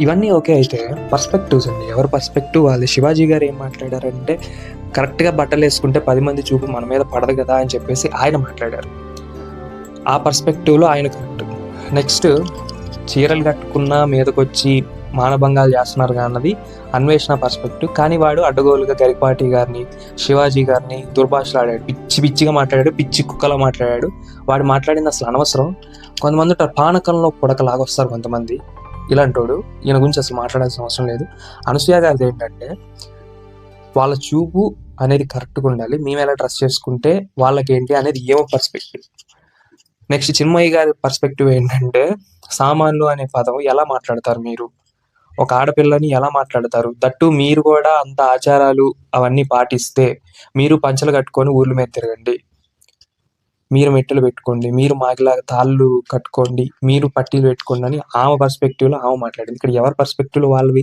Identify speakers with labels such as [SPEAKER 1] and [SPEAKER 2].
[SPEAKER 1] ఇవన్నీ ఓకే అయితే. పర్స్పెక్టివ్స్ అండి. ఎవరి పర్స్పెక్టివ్ వాళ్ళు? శివాజీ గారు ఏం మాట్లాడారంటే కరెక్ట్గా బట్టలు వేసుకుంటే పది మంది చూపు మన మీద పడదు కదా అని చెప్పేసి ఆయన మాట్లాడారు. ఆ పర్స్పెక్టివ్లో ఆయన కరెక్ట్. నెక్స్ట్ చీరలు కట్టుకున్న మీదకొచ్చి మానభంగాలు చేస్తున్నారు అన్నది అన్వేషణ పర్స్పెక్టివ్ కానీ వాడు అడ్డగోలుగా గరిపాటి గారిని శివాజీ గారిని దుర్భాషలాడాడు పిచ్చి పిచ్చిగా మాట్లాడాడు పిచ్చి కుక్కలా మాట్లాడాడు. వాడు మాట్లాడింది అసలు అనవసరం. కొంతమంది ఉంటారు పానకంలో పుడకలాగా వస్తారు కొంతమంది. ఇలాంటోడు ఈయన గురించి అసలు మాట్లాడాల్సిన అవసరం లేదు. అనసూయ గారిది ఏంటంటే వాళ్ళ చూపు అనేది కరెక్ట్గా ఉండాలి. మేము ఎలా డ్రెస్ చేసుకుంటే వాళ్ళకి ఏంటి అనేది ఏమో పర్స్పెక్టివ్. నెక్స్ట్ చిన్మయ్య గారి పర్స్పెక్టివ్ ఏంటంటే సామాన్లు అనే పదం ఎలా మాట్లాడతారు మీరు? ఒక ఆడపిల్లని ఎలా మాట్లాడతారు? దట్టు మీరు కూడా అంత ఆచారాలు అవన్నీ పాటిస్తే మీరు పంచలు కట్టుకొని ఊర్ల మీద తిరగండి. మీరు మెట్టెలు పెట్టుకోండి మీరు మాకిలా తాళ్ళు కట్టుకోండి మీరు పట్టీలు పెట్టుకోండి అని ఆమె పర్స్పెక్టివ్లో ఆమె మాట్లాడింది. ఇక్కడ ఎవరి పర్స్పెక్టివ్లో వాళ్ళవి